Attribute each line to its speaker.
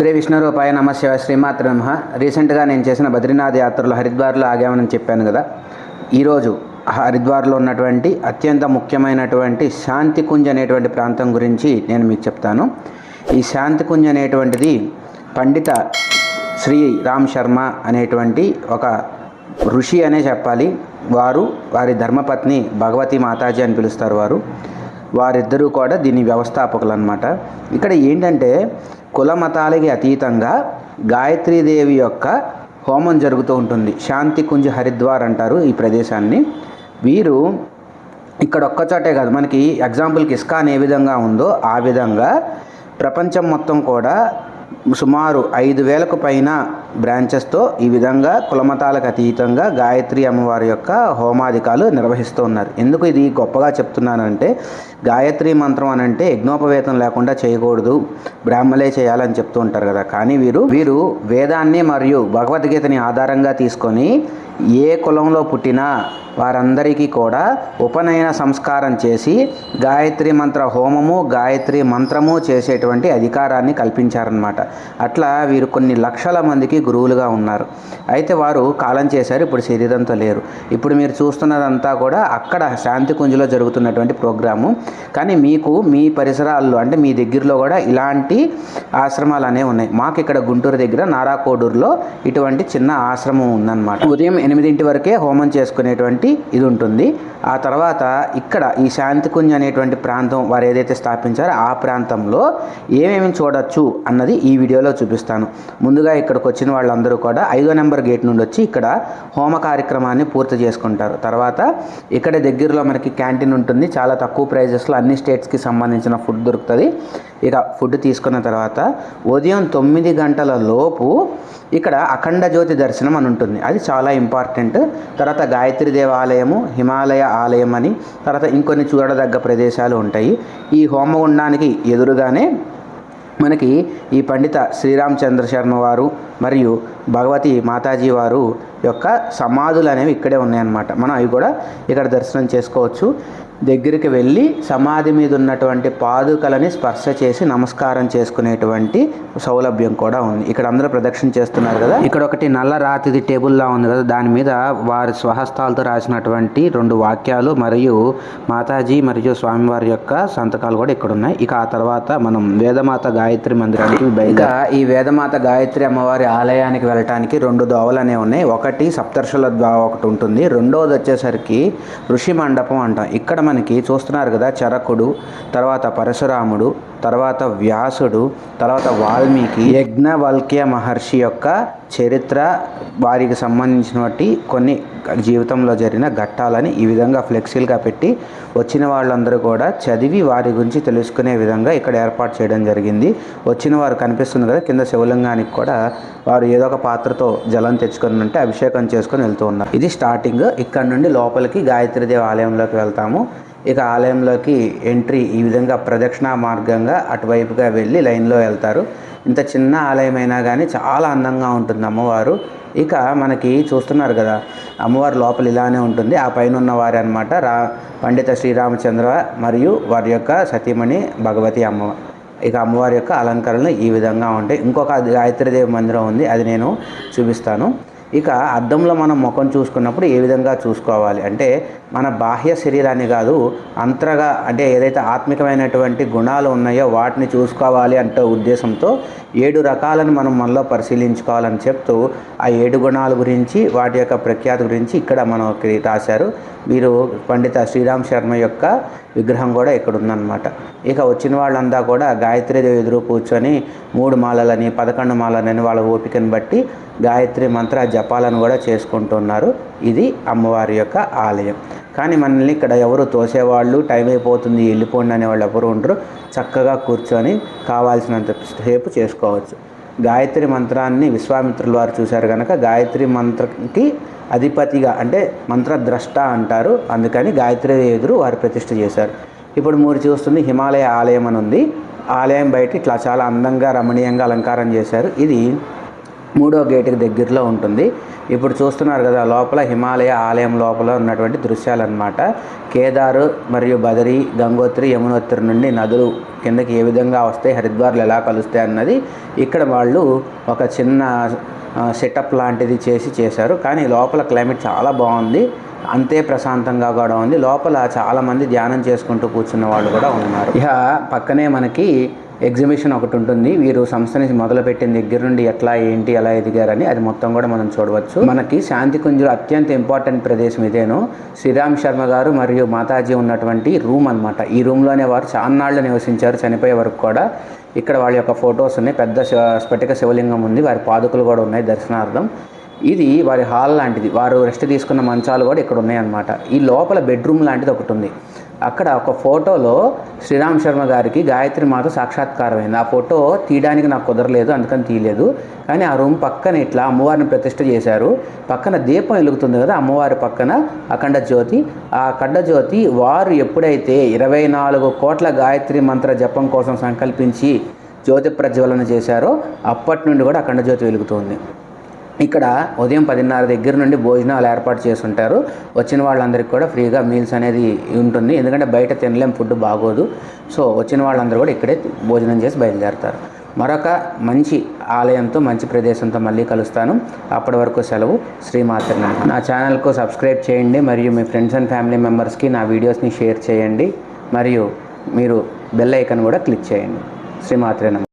Speaker 1: శ్రీ విష్ణురూపాయ నమశివ శ్రీమాత్ర నమ. రీసెంట్గా నేను చేసిన బద్రీనాథ్ యాత్రలో హరిద్వార్లో ఆగామని చెప్పాను కదా. ఈరోజు హరిద్వార్లో ఉన్నటువంటి అత్యంత ముఖ్యమైనటువంటి శాంతికుంజ్ అనేటువంటి ప్రాంతం గురించి నేను మీకు చెప్తాను. ఈ శాంతికుంజ్ అనేటువంటిది పండిత శ్రీ రామ్ శర్మ అనేటువంటి ఒక ఋషి అనే చెప్పాలి. వారు వారి ధర్మపత్ని భగవతి మాతాజీ అని పిలుస్తారు వారు. వారిద్దరూ కూడా దీని వ్యవస్థాపకులు అనమాట ఇక్కడ ఏంటంటే కుల మతాలకి అతీతంగా గాయత్రీదేవి యొక్క హోమం జరుగుతూ ఉంటుంది. శాంతి కుంజ్ హరిద్వార్ అంటారు ఈ ప్రదేశాన్ని. వీరు ఇక్కడ ఒక్కచోటే కాదు మనకి ఎగ్జాంపుల్కి ఇస్కాన్ ఏ విధంగా ఉందో ఆ విధంగా ప్రపంచం మొత్తం కూడా సుమారు ఐదు వేలకు పైన బ్రాంచెస్తో ఈ విధంగా కులమతాలకు అతీతంగా గాయత్రి అమ్మవారి యొక్క హోమాధికాలు నిర్వహిస్తూ ఉన్నారు. ఎందుకు ఇది గొప్పగా చెప్తున్నానంటే గాయత్రి మంత్రం అని అంటే యజ్ఞోపవేతం లేకుండా చేయకూడదు బ్రాహ్మలే చేయాలని చెప్తూ ఉంటారు కదా. కానీ వీరు వీరు వేదాన్ని మరియు భగవద్గీతని ఆధారంగా తీసుకొని ఏ కులంలో పుట్టినా వారందరికీ కూడా ఉపనయన సంస్కారం చేసి గాయత్రి మంత్ర హోమము గాయత్రి మంత్రము చేసేటువంటి అధికారాన్ని కల్పించారనమాట అట్లా వీరు కొన్ని లక్షల మందికి గురువులుగా ఉన్నారు. అయితే వారు కాలం చేశారు ఇప్పుడు శరీరంతో లేరు. ఇప్పుడు మీరు చూస్తున్నదంతా కూడా అక్కడ శాంతికుంజులో జరుగుతున్నటువంటి ప్రోగ్రాము. కానీ మీకు మీ పరిసరాల్లో అంటే మీ దగ్గరలో కూడా ఇలాంటి ఆశ్రమాలు అనేవి ఉన్నాయి. మాకు ఇక్కడ గుంటూరు దగ్గర నారాకోడూరులో ఇటువంటి చిన్న ఆశ్రమం ఉందన్నమాట. ఉదయం ఎనిమిదింటి వరకే హోమం చేసుకునేటువంటి ఇది ఉంటుంది. ఆ తర్వాత ఇక్కడ ఈ శాంతికుంజ్ అనేటువంటి ప్రాంతం వారు ఏదైతే స్థాపించారో ఆ ప్రాంతంలో ఏమేమి చూడొచ్చు అన్నది ఈ వీడియోలో చూపిస్తాను. ముందుగా ఇక్కడికి వచ్చిన వాళ్ళందరూ కూడా ఐదో నెంబర్ గేట్ నుండి వచ్చి ఇక్కడ హోమ కార్యక్రమాన్ని పూర్తి చేసుకుంటారు. తర్వాత ఇక్కడ దగ్గరలో మనకి క్యాంటీన్ ఉంటుంది. చాలా తక్కువ ప్రైజెస్లో అన్ని స్టేట్స్కి సంబంధించిన ఫుడ్ దొరుకుతుంది. ఇక ఫుడ్ తీసుకున్న తర్వాత ఉదయం తొమ్మిది గంటల లోపు ఇక్కడ అఖండ జ్యోతి దర్శనం అని ఉంటుంది. అది చాలా ఇంపార్టెంట్. తర్వాత గాయత్రి దేవాలయము హిమాలయ ఆలయం అని తర్వాత ఇంకొన్ని చూడదగ్గ ప్రదేశాలు ఉంటాయి. ఈ హోమగుండానికి ఎదురుగానే మనకి ఈ పండిత శ్రీరామచంద్ర శర్మ వారు మరియు భగవతి మాతాజీ వారు యొక్క సమాధులు అనేవి ఇక్కడే ఉన్నాయన్నమాట. మనం అవి కూడా ఇక్కడ దర్శనం చేసుకోవచ్చు. దగ్గరికి వెళ్ళి సమాధి మీద ఉన్నటువంటి పాదుకలని స్పర్శ చేసి నమస్కారం చేసుకునేటువంటి సౌలభ్యం కూడా ఉంది. ఇక్కడ అందరూ ప్రదక్షిణ చేస్తున్నారు కదా? ఇక్కడ ఒకటి నల్ల రాతిది టేబుల్లా ఉంది కదా? దాని మీద వారి స్వహస్తాలతో రాసినటువంటి రెండు వాక్యాలు మరియు మాతాజీ మరియు స్వామివారి యొక్క సంతకాలు కూడా ఇక్కడ ఉన్నాయి. ఇక ఆ తర్వాత మనం వేదమాత గాయత్రి మందిరానికి బయట ఈ వేదమాత గాయత్రి అమ్మవారి ఆలయానికి వెళ్ళటానికి రెండు దోవలు అనేవి ఉన్నాయి. ఒకటి సప్తర్షుల ద్వా ఒకటి ఉంటుంది. రెండవది వచ్చేసరికి ఋషి మండపం అంటాం. ఇక్కడ మనకి చూస్తున్నారు కదా చరకుడు తర్వాత పరశురాముడు తర్వాత వ్యాసుడు తర్వాత వాల్మీకి యజ్ఞవల్క్య మహర్షి యొక్క చరిత్ర వారికి సంబంధించినటువంటి కొన్ని జీవితంలో జరిగిన ఘట్టాలని ఈ విధంగా ఫ్లెక్సీలుగా పెట్టి వచ్చిన వాళ్ళందరూ కూడా చదివి వారి గురించి తెలుసుకునే విధంగా ఇక్కడ ఏర్పాటు చేయడం జరిగింది. వచ్చిన వారు కనిపిస్తుంది కదా కింద శివలింగానికి కూడా వారు ఏదో ఒక పాత్రతో జలం తెచ్చుకొని ఉంటే అభిషేకం చేసుకొని వెళ్తూ ఉన్నారు. ఇది స్టార్టింగ్ ఇక్కడ నుండి లోపలికి గాయత్రీదేవి ఆలయంలోకి వెళ్తాము. ఇక ఆలయంలోకి ఎంట్రీ ఈ విధంగా ప్రదక్షిణ మార్గంగా అటువైపుగా వెళ్ళి లైన్లో వెళ్తారు. ఇంత చిన్న ఆలయం అయినా కానీ చాలా అందంగా ఉంటుంది అమ్మవారు. ఇక మనకి చూస్తున్నారు కదా అమ్మవారు లోపల ఇలానే ఉంటుంది. ఆ పైన ఉన్నవారు అనమాట రా పండిత శ్రీరామచంద్ర మరియు వారి యొక్క సతీమణి భగవతి అమ్మ. ఇక అమ్మవారి యొక్క అలంకరణలు ఈ విధంగా ఉంటాయి. ఇంకొక గాయత్రీదేవి మందిరం ఉంది అది నేను చూపిస్తాను. ఇక అద్దంలో మనం ముఖం చూసుకున్నప్పుడు ఏ విధంగా చూసుకోవాలి? అంటే మన బాహ్య శరీరాన్ని కాదు అంతరగా అంటే ఏదైతే ఆత్మికమైనటువంటి గుణాలు ఉన్నాయో వాటిని చూసుకోవాలి అంటే ఉద్దేశంతో ఏడు రకాలను మనం మనలో పరిశీలించుకోవాలని చెప్తూ ఆ ఏడు గుణాల గురించి వాటి యొక్క ప్రఖ్యాతి గురించి ఇక్కడ మనకి రాశారు. వీరు పండిత శ్రీరామ్ శర్మ యొక్క విగ్రహం కూడా ఇక్కడ ఉందన్నమాట ఇక వచ్చిన వాళ్ళంతా కూడా గాయత్రీదేవి ఎదురు కూర్చొని మూడు మాలలని పదకొండు మాలలని వాళ్ళ ఓపికను బట్టి గాయత్రి మంత్ర జపాలను కూడా చేసుకుంటున్నారు. ఇది అమ్మవారి యొక్క ఆలయం. కానీ మనల్ని ఇక్కడ ఎవరు తోసేవాళ్ళు టైం అయిపోతుంది వెళ్ళిపోండి అనే వాళ్ళు ఎవరు ఉండరు. చక్కగా కూర్చొని కావాల్సినంత సేపు చేసుకోవచ్చు. గాయత్రి మంత్రాన్ని విశ్వామిత్రుల వారు చూశారు కనుక గాయత్రి మంత్రకి అధిపతిగా అంటే మంత్రద్రష్ట అంటారు. అందుకని గాయత్రి ఎదురు వారు ప్రతిష్ఠ చేశారు. ఇప్పుడు మీరు చూస్తుంది హిమాలయ ఆలయం అని ఉంది. ఆలయం బయట ఇట్లా చాలా అందంగా రమణీయంగా అలంకారం చేశారు. ఇది మూడో గేటుకి దగ్గరలో ఉంటుంది. ఇప్పుడు చూస్తున్నారు కదా లోపల హిమాలయ ఆలయం లోపల ఉన్నటువంటి దృశ్యాలు అన్నమాట కేదారు మరియు బదరి గంగోత్రి యమునోత్రి నుండి నదులు కిందకి ఏ విధంగా వస్తాయి హరిద్వార్లు ఎలా కలుస్తాయి అన్నది ఇక్కడ వాళ్ళు ఒక చిన్న సెటప్ లాంటిది చేసి చేశారు. కానీ లోపల క్లైమేట్ చాలా బాగుంది. అంతే ప్రశాంతంగా కూడా ఉంది. లోపల చాలామంది ధ్యానం చేసుకుంటూ కూర్చున్న వాళ్ళు కూడా ఉన్నారు. ఇక పక్కనే మనకి ఎగ్జిబిషన్ ఒకటి ఉంటుంది. వీరు సంస్థని మొదలుపెట్టిన దగ్గర నుండి ఎట్లా ఏంటి ఎలా ఎదిగారని అది మొత్తం కూడా మనం చూడవచ్చు. మనకి శాంతి కుంజులు అత్యంత ఇంపార్టెంట్ ప్రదేశం ఇదేను. శ్రీరామ్ శర్మ గారు మరియు మాతాజీ ఉన్నటువంటి రూమ్ అన్నమాట. ఈ రూమ్లోనే వారు చాన్నాళ్ళు నివసించారు. చనిపోయే వరకు కూడా ఇక్కడ వాళ్ళ యొక్క ఫొటోస్ ఉన్నాయి. పెద్ద స్ఫటిక శివలింగం ఉంది. వారి పాదుకలు కూడా ఉన్నాయి దర్శనార్థం. ఇది వారి హాల్ లాంటిది. వారు రెస్ట్ తీసుకున్న మంచాలు కూడా ఇక్కడ ఉన్నాయన్నమాట ఈ లోపల బెడ్రూమ్ లాంటిది ఒకటి ఉంది. అక్కడ ఒక ఫోటోలో శ్రీరామ్ శర్మ గారికి గాయత్రి మాత సాక్షాత్కారం అయింది ఆ ఫోటో తీయడానికి నాకు కుదరలేదు అందుకని తీయలేదు. కానీ ఆ రూమ్ పక్కన ఇట్లా అమ్మవారిని ప్రతిష్ట చేశారు. పక్కన దీపం వెలుగుతుంది కదా అమ్మవారి పక్కన అఖండ జ్యోతి. ఆ అఖండ జ్యోతి వారు ఎప్పుడైతే ఇరవై నాలుగు కోట్ల గాయత్రి మంత్ర జపం కోసం సంకల్పించి జ్యోతి ప్రజ్వలన చేశారో అప్పటి నుండి కూడా అఖండ జ్యోతి వెలుగుతుంది. ఇక్కడ ఉదయం పదిన్నర దగ్గర నుండి భోజనాలు ఏర్పాటు చేసి ఉంటారు వచ్చిన వాళ్ళందరికీ కూడా ఫ్రీగా మీల్స్ అనేది ఉంటుంది. ఎందుకంటే బయట తినలేం ఫుడ్ బాగోదు. సో వచ్చిన వాళ్ళందరూ కూడా ఇక్కడే భోజనం చేసి బయలుదేరుతారు. మరొక మంచి ఆలయంతో మంచి ప్రదేశంతో మళ్ళీ కలుస్తాను. అప్పటి వరకు సెలవు. శ్రీమాత్రి నా ఛానల్కు సబ్స్క్రైబ్ చేయండి. మరియు మీ ఫ్రెండ్స్ అండ్ ఫ్యామిలీ మెంబర్స్కి నా వీడియోస్ని షేర్ చేయండి. మరియు మీరు బెల్ ఐకన్ కూడా క్లిక్ చేయండి. శ్రీమాత్రే